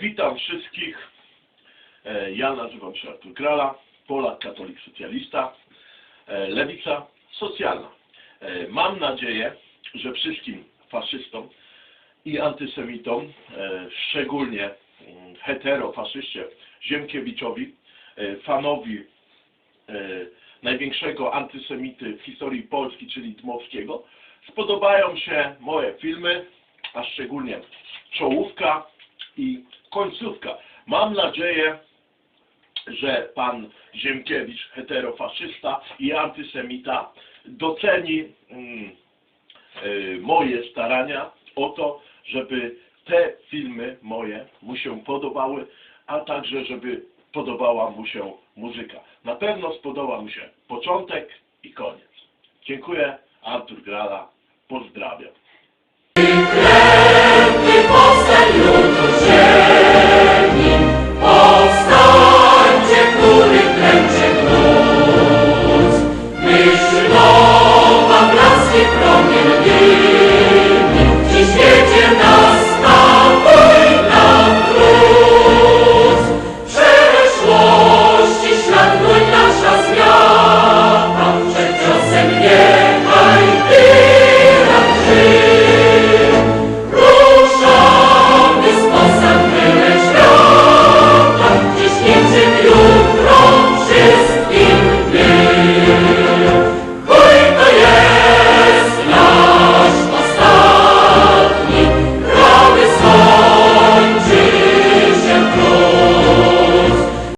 Witam wszystkich. E, Ja nazywam się Artur Grala, Polak, katolik socjalista, e, lewica socjalna. E, Mam nadzieję, że wszystkim faszystom i antysemitom, szczególnie mm, heterofaszyście Ziemkiewiczowi, fanowi największego antysemity w historii Polski, czyli Dmowskiego, spodobają się moje filmy, a szczególnie czołówka i końcówka. Mam nadzieję, że pan Ziemkiewicz, heterofaszysta i antysemita, doceni mm, y, moje starania o to, żeby te filmy moje mu się podobały, a także żeby podobała mu się muzyka. Na pewno spodoba mu się początek i koniec. Dziękuję, Artur Grala, pozdrawiam. You.